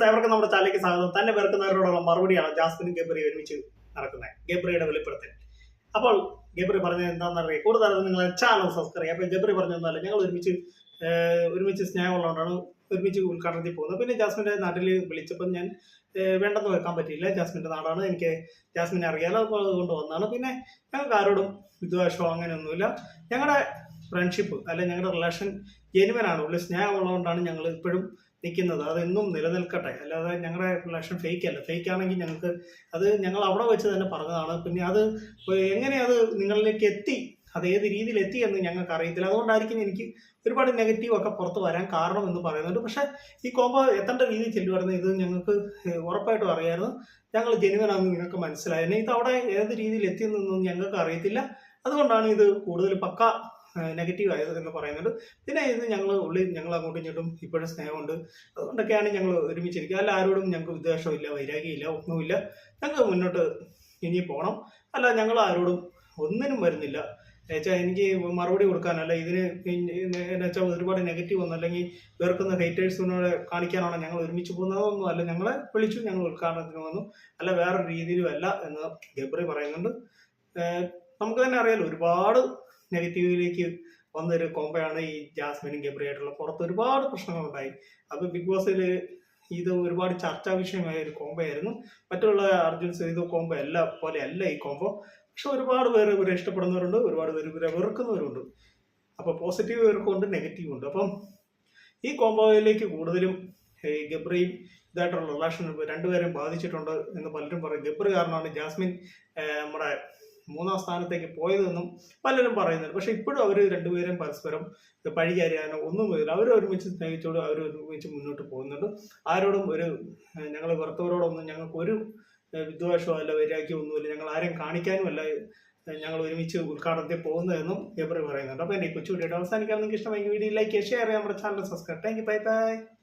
Friends നമ്മുടെ ചാനലിലേക്ക് സ്വാഗതം. തന്നെ വെറുക്കുന്നവരോടുള്ള മറുപടിയാണ് ജാസ്മിനും ഗബ്രി ഒരുമിച്ച് നടക്കുന്നത്. ഗബ്രിയുടെ വെളിപ്പെടുത്തൽ. അപ്പോൾ ഗബ്രി പറഞ്ഞത് എന്താണെന്ന് അറിയാം കൂടുതൽ നിങ്ങൾ ചാനൽ സബ്സ്ക്രൈബ് അപ്പൊ അപ്പോൾ ഗബ്രി പറഞ്ഞൊന്നുമല്ല ഞങ്ങൾ ഒരുമിച്ച് ഒരുമിച്ച് സ്നേഹമുള്ളതുകൊണ്ടാണ് ഒരുമിച്ച് ഉദ്ഘാടനത്തിൽ പോകുന്നത്. പിന്നെ ജാസ്മിന്റെ നാട്ടിൽ വിളിച്ചപ്പോൾ ഞാൻ വേണ്ടെന്ന് വെക്കാൻ പറ്റിയില്ല. ജാസ്മിന്റെ നാടാണ്. എനിക്ക് ജാസ്മിനെ അറിയാലോ അപ്പോൾ അതുകൊണ്ട് വന്നതാണ്. പിന്നെ ഞങ്ങൾക്ക് ആരോടും വിദ്വേഷമോ അങ്ങനെയൊന്നുമില്ല. ഞങ്ങളുടെ ഫ്രണ്ട്ഷിപ്പ് അല്ലെ ഞങ്ങളുടെ റിലേഷൻ ജെനുവനാണ് ഉള്ളിൽ സ്നേഹമുള്ളതുകൊണ്ടാണ് ഞങ്ങൾ ഇപ്പോഴും നിൽക്കുന്നത്. അതെന്നും നിലനിൽക്കട്ടെ. അല്ലാതെ ഞങ്ങളുടെ റിലേഷൻ ഫേക്ക് അല്ല ഫേക്ക് ആണെങ്കിൽ ഞങ്ങൾക്ക് അത് ഞങ്ങൾ അവിടെ വെച്ച് തന്നെ പറഞ്ഞതാണ്. പിന്നെ അത് എങ്ങനെ അത് നിങ്ങളിലേക്ക് എത്തി? അത് ഏത് രീതിയിൽ എത്തി എന്ന് ഞങ്ങൾക്ക് അറിയത്തില്ല. അതുകൊണ്ടായിരിക്കും എനിക്ക് ഒരുപാട് നെഗറ്റീവ് ഒക്കെ പുറത്ത് വരാൻ കാരണം എന്ന് പറയുന്നുണ്ട് പക്ഷെ ഈ കോമ്പോ എത്തേണ്ട രീതിയിൽ ചെല്ലുമായിരുന്നു ഇത് ഞങ്ങൾക്ക് ഉറപ്പായിട്ടും അറിയായിരുന്നു. ഞങ്ങൾ ജനുവനാണെന്ന് നിങ്ങൾക്ക് മനസ്സിലായിരുന്നു ഇത് അവിടെ ഏത് രീതിയിൽ എത്തിയെന്നൊന്നും ഞങ്ങൾക്ക് അറിയത്തില്ല. അതുകൊണ്ടാണ് ഇത് കൂടുതൽ പക്ക നെഗറ്റീവ് ആയത് എന്ന് പറയുന്നുണ്ട് പിന്നെ ഇത് ഞങ്ങൾ ഉള്ളിൽ ഞങ്ങൾ അങ്ങോട്ടും ഇങ്ങോട്ടും ഇപ്പോഴും സ്നേഹമുണ്ട്. അതുകൊണ്ടൊക്കെയാണ് ഞങ്ങൾ ഒരുമിച്ചിരിക്കുക. അല്ല ആരോടും ഞങ്ങൾക്ക് വിദ്വേഷമില്ല വൈരാഗ്യമില്ല ഒന്നുമില്ല. ഞങ്ങൾ മുന്നോട്ട് ഇനി പോകണം അല്ല ഞങ്ങൾ ആരോടും ഒന്നിനും വരുന്നില്ല. എന്നുവെച്ചാൽ എനിക്ക് മറുപടി കൊടുക്കാനല്ല ഇതിന് എന്നുവെച്ചാൽ ഒരുപാട് നെഗറ്റീവ് ഒന്നും അല്ലെങ്കിൽ വെറുക്കുന്ന ഹേറ്റേഴ്സിനോട് കാണിക്കാനാണോ ഞങ്ങൾ ഒരുമിച്ച് പോകുന്നതൊന്നും അല്ല. ഞങ്ങളെ വിളിച്ചു ഞങ്ങൾ ഉദ്ഘാടനത്തിന് വന്നു. അല്ല വേറെ രീതിയിലും അല്ല എന്ന് ഗബ്രി പറയുന്നുണ്ട്. നമുക്ക് തന്നെ അറിയാലോ ഒരുപാട് നെഗറ്റീവിലേക്ക് വന്നൊരു കോമ്പയാണ് ഈ ജാസ്മിനും ഗബ്രിയായിട്ടുള്ള പുറത്ത് ഒരുപാട് പ്രശ്നങ്ങളുണ്ടായി. അപ്പോൾ ബിഗ് ബോസിൽ ഇത് ഒരുപാട് ചർച്ചാ വിഷയമായ ഒരു കോംബോ ആയിരുന്നു. മറ്റുള്ള അർജുൻ സേതു കോംബോ അല്ല പോലെ അല്ല ഈ കോംബോ പക്ഷെ ഒരുപാട് പേര് ഇവരെ ഇഷ്ടപ്പെടുന്നവരുണ്ട് ഒരുപാട് പേര് ഇവരെ വെറുക്കുന്നവരുണ്ട്. അപ്പോൾ പോസിറ്റീവ് ഇവർക്കുണ്ട് നെഗറ്റീവ് ഉണ്ട്. അപ്പം ഈ കോംബോയിലേക്ക് കൂടുതലും ഗബ്രിയും ഇതായിട്ടുള്ള റിലേഷൻ രണ്ടുപേരെയും ബാധിച്ചിട്ടുണ്ട് എന്ന് പലരും പറയും. ഗബ്രി കാരണമാണ് ജാസ്മിൻ നമ്മുടെ മൂന്നാം സ്ഥാനത്തേക്ക് പോയതെന്നും പലരും പറയുന്നുണ്ട്. പക്ഷെ ഇപ്പോഴും അവർ രണ്ടുപേരും പരസ്പരം പഴിചാരിയാനോ ഒന്നും വരില്ല. അവർ ഒരുമിച്ച് സ്നേഹിച്ചോട് അവർ ഒരുമിച്ച് മുന്നോട്ട് പോകുന്നുണ്ട്. ആരോടും ഒരു ഞങ്ങൾ വെറുത്തവരോടൊന്നും ഞങ്ങൾക്ക് ഒരു വിദ്വേഷമോ അല്ല വൈരാഗ്യമോ ഒന്നുമില്ല ഞങ്ങൾ ആരെയും കാണിക്കാനും അല്ല ഏഹ്, ഞങ്ങൾ ഒരുമിച്ച് ഉദ്ഘാടനത്തിൽ പോകുന്നതെന്നും ഗബ്രി പറയുന്നുണ്ട്. അപ്പോൾ എന്റെ വീഡിയോ അവസാനിക്കാൻ നിങ്ങൾക്ക് ഇഷ്ടമെങ്കിൽ വീഡിയോ ലൈക്ക് ഷെയർ ചെയ്യാം നമ്മുടെ channel subscribe. Thank you. Bye bye.